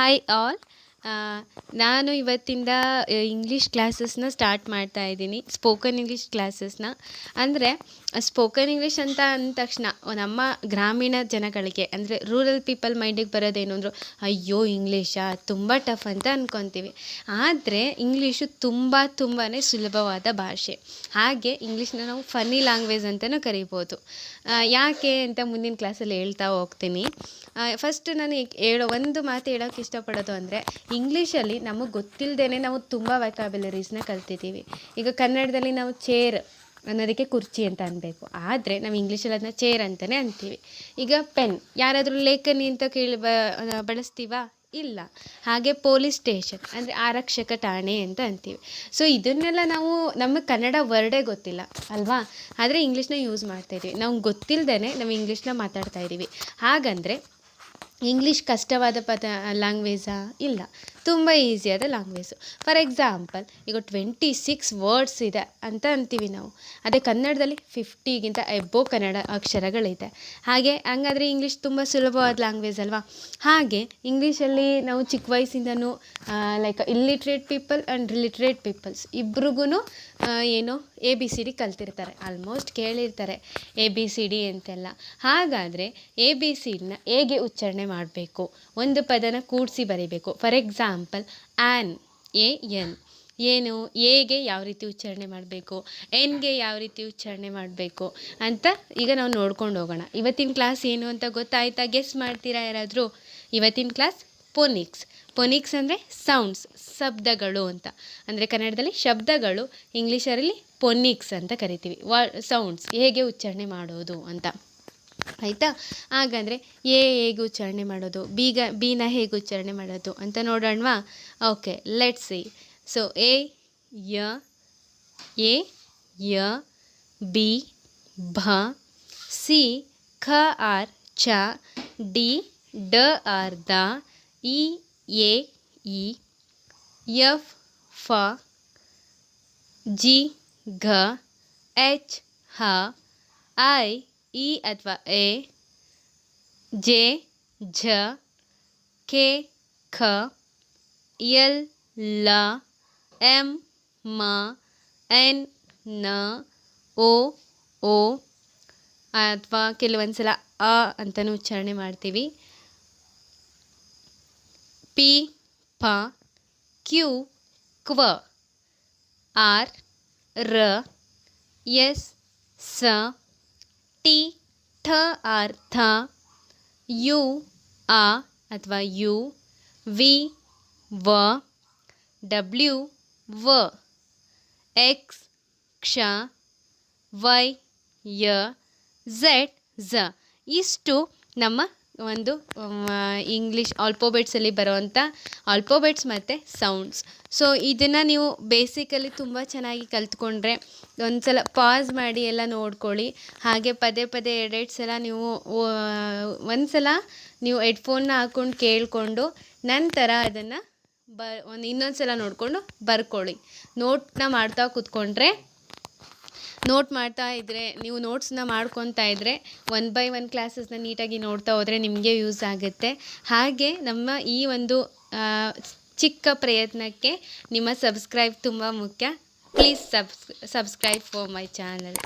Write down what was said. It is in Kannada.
ಹಾಯ್ ಆಲ್ ನಾನು ಇವತ್ತಿಂದ ಇಂಗ್ಲೀಷ್ ಕ್ಲಾಸಸ್ನ ಸ್ಟಾರ್ಟ್ ಮಾಡ್ತಾ ಇದ್ದೀನಿ. ಸ್ಪೋಕನ್ ಇಂಗ್ಲೀಷ್ ಕ್ಲಾಸಸ್ನ ಅಂದರೆ ಸ್ಪೋಕನ್ ಇಂಗ್ಲೀಷ್ ಅಂತ ಅಂದ ತಕ್ಷಣ ನಮ್ಮ ಗ್ರಾಮೀಣ ಜನಗಳಿಗೆ, ಅಂದರೆ ರೂರಲ್ ಪೀಪಲ್ ಮೈಂಡಿಗೆ ಬರೋದೇನು ಅಂದರು, ಅಯ್ಯೋ ಇಂಗ್ಲೀಷಾ ತುಂಬ ಟಫ್ ಅಂತ ಅಂದ್ಕೊತೀವಿ ಆದರೆ ಇಂಗ್ಲೀಷು ತುಂಬ ತುಂಬಾ ಸುಲಭವಾದ ಭಾಷೆ. ಹಾಗೆ ಇಂಗ್ಲೀಷ್ನ ನಾವು ಫನ್ನಿ ಲ್ಯಾಂಗ್ವೇಜ್ ಅಂತಲೂ ಕರಿಬೋದು. ಯಾಕೆ ಅಂತ ಮುಂದಿನ ಕ್ಲಾಸಲ್ಲಿ ಹೇಳ್ತಾ ಹೋಗ್ತೀನಿ. ಫಸ್ಟ್ ನಾನು ಹೇಳೋ ಒಂದು ಮಾತು ಹೇಳೋಕ್ಕೆ ಇಷ್ಟಪಡೋದು ಅಂದರೆ ಇಂಗ್ಲೀಷಲ್ಲಿ ನಮಗೆ ಗೊತ್ತಿಲ್ಲದೇ ನಾವು ತುಂಬ ವೈಕಾಬ್ಯುಲರೀಸ್ನ ಕಲ್ತಿದ್ದೀವಿ. ಈಗ ಕನ್ನಡದಲ್ಲಿ ನಾವು ಚೇರ್ ಅನ್ನೋದಕ್ಕೆ ಕುರ್ಚಿ ಅಂತ ಅನ್ನಬೇಕು ಆದರೆ ನಾವು ಇಂಗ್ಲೀಷಲ್ಲಿ ಅದನ್ನ ಚೇರ್ ಅಂತಲೇ ಅಂತೀವಿ. ಈಗ ಪೆನ್ ಯಾರಾದರೂ ಲೇಖನಿ ಅಂತ ಕೇಳಿ ಬಳಸ್ತೀವಾ? ಇಲ್ಲ. ಹಾಗೆ ಪೊಲೀಸ್ ಸ್ಟೇಷನ್ ಅಂದರೆ ಆರಕ್ಷಕ ಠಾಣೆ ಅಂತ ಅಂತೀವಿ. ಸೊ ಇದನ್ನೆಲ್ಲ ನಾವು ನಮಗೆ ಕನ್ನಡ ವರ್ಡೇ ಗೊತ್ತಿಲ್ಲ, ಅಲ್ವಾ? ಆದರೆ ಇಂಗ್ಲೀಷ್ನ ಯೂಸ್ ಮಾಡ್ತಾಯಿದ್ದೀವಿ ನಮ್ಗೆ ಗೊತ್ತಿಲ್ಲದೇ ನಾವು ಇಂಗ್ಲೀಷ್ನ ಮಾತಾಡ್ತಾ ಇದ್ದೀವಿ ಹಾಗಂದರೆ ಇಂಗ್ಲೀಷ್ ಕಷ್ಟವಾದ ಪದ ಲ್ಯಾಂಗ್ವೇಜಾ ಇಲ್ಲ. ತುಂಬ ಈಸಿಯಾದ ಲ್ಯಾಂಗ್ವೇಜು ಫಾರ್ ಎಕ್ಸಾಂಪಲ್ ಈಗ ಟ್ವೆಂಟಿ ಸಿಕ್ಸ್ ವರ್ಡ್ಸ್ ಇದೆ ಅಂತ ಅಂತೀವಿ ನಾವು. ಅದೇ ಕನ್ನಡದಲ್ಲಿ ಫಿಫ್ಟಿಗಿಂತ ಎಬ್ಬೋ ಕನ್ನಡ ಅಕ್ಷರಗಳಿದೆ. ಹಾಗೆ ಹಂಗಾದ್ರೆ ಇಂಗ್ಲೀಷ್ ತುಂಬ ಸುಲಭವಾದ ಲ್ಯಾಂಗ್ವೇಜ್ ಅಲ್ವಾ? ಹಾಗೆ ಇಂಗ್ಲೀಷಲ್ಲಿ ನಾವು ಚಿಕ್ಕ ವಯಸ್ಸಿಂದನೂ like illiterate people and literate peoples ಇಬ್ರಿಗೂ ಏನು ಎ ಬಿ ಸಿ ಡಿ ಕಲ್ತಿರ್ತಾರೆ. ಆಲ್ಮೋಸ್ಟ್ ಕೇಳಿರ್ತಾರೆ ಎ ಬಿ ಸಿ ಡಿ ಅಂತೆಲ್ಲ. ಹಾಗಾದರೆ ಎ ಬಿ ಸಿ ಡಿನ ಹೇಗೆ ಉಚ್ಚಾರಣೆ ಮಾಡಬೇಕು. ಒಂದು ಪದನ ಕೂಡಿಸಿ ಬರೀಬೇಕು. For example an A N ಏನು, ಎಗೆ ಯಾವ ರೀತಿ ಉಚ್ಚಾರಣೆ ಮಾಡಬೇಕು, ಎನ್ಗೆ ಯಾವ ರೀತಿ ಉಚ್ಚಾರಣೆ ಮಾಡಬೇಕು ಅಂತ ಈಗ ನಾವು ನೋಡ್ಕೊಂಡು ಹೋಗೋಣ. ಇವತ್ತಿನ ಕ್ಲಾಸ್ ಏನು ಅಂತ ಗೊತ್ತಾಯ್ತಾ? ಗೆಸ್ ಮಾಡ್ತೀರಾ ಯಾರಾದರೂ? ಇವತ್ತಿನ ಕ್ಲಾಸ್ ಪೊನಿಕ್ಸ್ ಪೊನಿಕ್ಸ್ ಅಂದರೆ ಸೌಂಡ್ಸ್ ಶಬ್ದಗಳು ಅಂತ. ಅಂದರೆ ಕನ್ನಡದಲ್ಲಿ ಶಬ್ದಗಳು ಇಂಗ್ಲೀಷರಲ್ಲಿ ಪೊನಿಕ್ಸ್ ಅಂತ ಕರಿತೀವಿ. ವ ಸೌಂಡ್ಸ್ ಹೇಗೆ ಉಚ್ಚಾರಣೆ ಮಾಡೋದು ಅಂತ. ಆಯಿತಾ? ಹಾಗಾದರೆ ಎ ಹೇಗೆ ಉಚ್ಚಾರಣೆ ಮಾಡೋದು? ಬೀಗ ಬಿನ ಹೇಗೆ ಉಚ್ಚಾರಣೆ ಮಾಡೋದು ಅಂತ ನೋಡೋಣವಾ? Okay let see so A, ಯ ಎ, ಯ, ಬಿ, ಭ, ಸಿ, ಖ, ಆರ್, ಚ, ಡಿ, ಡ, ಆರ್, ದ, ಇ, ಎ, ಇ, ಎಫ್, ಫ, ಜಿ, ಘ, ಎಚ್, ಹ, ಐ ಇ ಅಥವಾ ಎ, ಜೆ, ಝ, ಕೆ, ಖ, ಎಲ್, ಲ, ಎಂ, ಮ, ಎನ್, ನ ಒ ಒ ಅಥವಾ ಕೆಲವೊಂದು ಸಲ ಅ ಅಂತಲೂ ಉಚ್ಚಾರಣೆ ಮಾಡ್ತೀವಿ. ಪಿ, ಪ, ಕ್ಯೂ, ಕ್ವ, ಆರ್, ರ, ಎಸ್, ಸ ಟಿ ಠ ಆರ್ ಥ ಯು ಆ ಅಥವಾ ಯು ವಿ ವ ಡಬ್ಲ್ಯೂ ವ ಎಕ್ಸ್ ಕ್ಷ ವೈ ಯ ಝೆಡ್ ಝ ಇಷ್ಟು ನಮ್ಮ ಒಂದು ಇಂಗ್ಲೀಷ್ ಆಲ್ಪೋಬೆಟ್ಸಲ್ಲಿ ಬರುವಂಥ ಆಲ್ಪೋಬೆಟ್ಸ್ ಮತ್ತು ಸೌಂಡ್ಸ್ ಸೊ ಇದನ್ನು ನೀವು ಬೇಸಿಕಲಿ ತುಂಬ ಚೆನ್ನಾಗಿ ಕಲ್ತ್ಕೊಂಡ್ರೆ ಒಂದು ಸಲ ಪಾಸ್ ಮಾಡಿ ಎಲ್ಲ ನೋಡ್ಕೊಳ್ಳಿ. ಹಾಗೆ ಪದೇ ಪದೇ ಎರಡೆರಡು ಸಲ ನೀವು ಒಂದು ಸಲ ನೀವು ಹೆಡ್ಫೋನ್ನ ಹಾಕ್ಕೊಂಡು ಕೇಳಿಕೊಂಡು ನಂತರ ಅದನ್ನು ಬ, ಒಂದು ಇನ್ನೊಂದು ಸಲ ನೋಡಿಕೊಂಡು ಬರ್ಕೊಳ್ಳಿ. ನೋಟ್ನ ಮಾಡ್ತಾ ಕೂತ್ಕೊಂಡ್ರೆ ನೋಟ್ ಮಾಡ್ತಾ ಇದ್ದರೆ ನೀವು ನೋಟ್ಸ್ನ ಮಾಡ್ಕೊತಾ ಇದ್ದರೆ ಒನ್ ಬೈ ಒನ್ ಕ್ಲಾಸಸ್ನ ನೀಟಾಗಿ ನೋಡ್ತಾ ಹೋದರೆ ನಿಮಗೆ ಯೂಸ್ ಆಗುತ್ತೆ. ಹಾಗೆ ನಮ್ಮ ಈ ಒಂದು ಚಿಕ್ಕ ಪ್ರಯತ್ನಕ್ಕೆ ನಿಮ್ಮ ಸಬ್ಸ್ಕ್ರೈಬ್ ತುಂಬ ಮುಖ್ಯ. Please subs subscribe for my channel